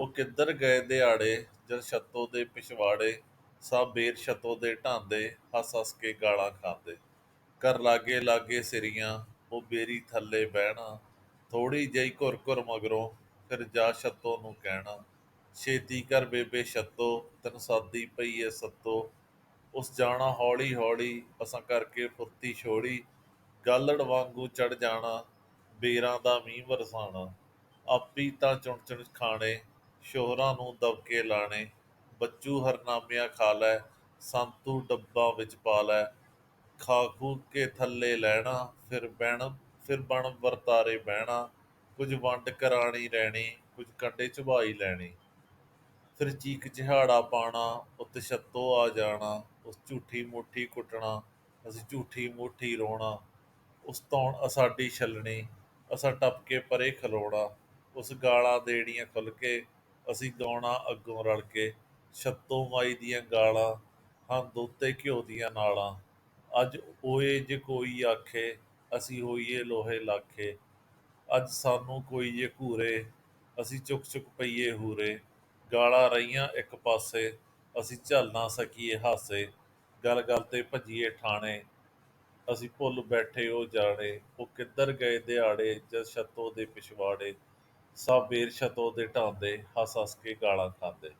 ਉਹ ਕਿੱਧਰ ਗਏ ਦਿਹਾੜੇ, ਜਦ ਛੱਤੋ ਦੇ ਪਿਛਵਾੜੇ, ਸਭ ਬੇਰ ਛੱਤੋ ਦੇ ਢਾਂਦੇ, ਹੱਸ ਹੱਸ ਕੇ ਗਾਲਾਂ ਖਾਂਦੇ। ਕਰ ਲਾਗੇ ਲਾਗੇ ਸਿਰੀਆਂ, ਉਹ ਬੇਰੀ ਥੱਲੇ ਬਹਿਣਾ ਥੋੜੀ ਜਿਹੀ ਘੁਰ ਘੁਰ ਮਗਰੋਂ ਫਿਰ ਜਾ ਛੱਤੋ ਨੂੰ ਕਹਿਣਾ, ਛੇਤੀ ਕਰ ਬੇਬੇ ਛੱਤੋ, ਤੈਨੂੰ ਸਾਦੀ ਪਈ ਏ ਸੱਤੋ। ਉਸ ਜਾਣਾ ਹੌਲੀ ਹੌਲੀ, ਅਸਾਂ ਕਰਕੇ ਫੁਰਤੀ ਛੋੜੀ, ਗਾਲੜ ਵਾਂਗੂ ਚੜ ਜਾਣਾ, ਬੇਰਾਂ ਦਾ ਮੀਂਹ ਵਰਸਾਣਾ ਆਪੀ ਤਾਂ ਚੁਣ ਚੁਣ ਖਾਣੇ ਸ਼ੋਹਰਾਂ ਨੂੰ ਦਬਕੇ ਲਾਣੇ, ਬੱਚੂ ਹਰਨਾਮਿਆਂ ਖਾ ਲੈ, ਸੰਤੂ ਡੱਬਾਂ ਵਿੱਚ ਪਾ ਲੈ ਖਾ ਖੂ ਕੇ ਥੱਲੇ ਲੈਣਾ, ਫਿਰ ਬਹਿਣ, ਫਿਰ ਬਣ ਵਰਤਾਰੇ ਬਹਿਣਾ, ਕੁਝ ਵੰਡ ਕਰਾਣੀ ਰਹਿਣੀ, ਕੁਝ ਕੰਡੇ ਚਬਾਈ ਲੈਣੀ। ਫਿਰ ਚੀਕ ਚਿਹਾੜਾ ਪਾਣਾ, ਉੱਤ ਛੱਤੋ ਆ ਜਾਣਾ, ਉਸ ਝੂਠੀ ਮੁੱਠੀ ਕੁੱਟਣਾ, ਅਸੀਂ ਝੂਠੀ ਮੁੱਠੀ ਰੋਣਾ, ਉਸ ਧੌਣ ਅਸਾਡੀ ਛੱਲਣੀ, ਅਸਾਂ ਟੱਪ ਕੇ ਪਰੇ ਖਲੋਣਾ, ਉਸ ਗਾਲਾਂ ਦੇਣੀਆਂ ਖੁੱਲ ਕੇ ਅਸੀਂ ਗਾਉਣਾ ਅੱਗੋਂ ਰਲ ਕੇ। ਛੱਤੋ ਮਾਈ ਦੀਆਂ ਗਾਲਾਂ ਹਾਂ ਦੋਤੇ ਘਿਓ ਦੀਆਂ ਨਾਲਾਂ। ਅੱਜ ਓਏ ਜੇ ਕੋਈ ਆਖੇ, ਅਸੀਂ ਹੋਈਏ ਲੋਹੇ ਲਾਖੇ। ਅੱਜ ਸਾਨੂੰ ਕੋਈ ਜੇ ਘੂਰੇ, ਅਸੀਂ ਚੁੱਕ ਚੁੱਕ ਪਈਏ ਹੂਰੇ। ਗਾਲਾਂ ਰਹੀਆਂ ਇੱਕ ਪਾਸੇ, ਅਸੀਂ ਝੱਲ ਨਾ ਸਕੀਏ ਹਾਸੇ। ਗੱਲ ਗੱਲ ਤੇ ਭੱਜੀਏ ਠਾਣੇ, ਅਸੀਂ ਭੁੱਲ ਬੈਠੇ ਉਹ ਜਾਣੇ। ਉਹ ਕਿੱਧਰ ਗਏ ਦਿਹਾੜੇ, ਜਦ ਛੱਤੋ ਦੇ ਪਿਛਵਾੜੇ। ਸਭ ਬੇਰ ਛੱਤੋ ਦੇ ਢਾਂਦੇ ਹੱਸ ਹੱਸ ਕੇ ਗਾਲਾਂ ਖਾਂਦੇ।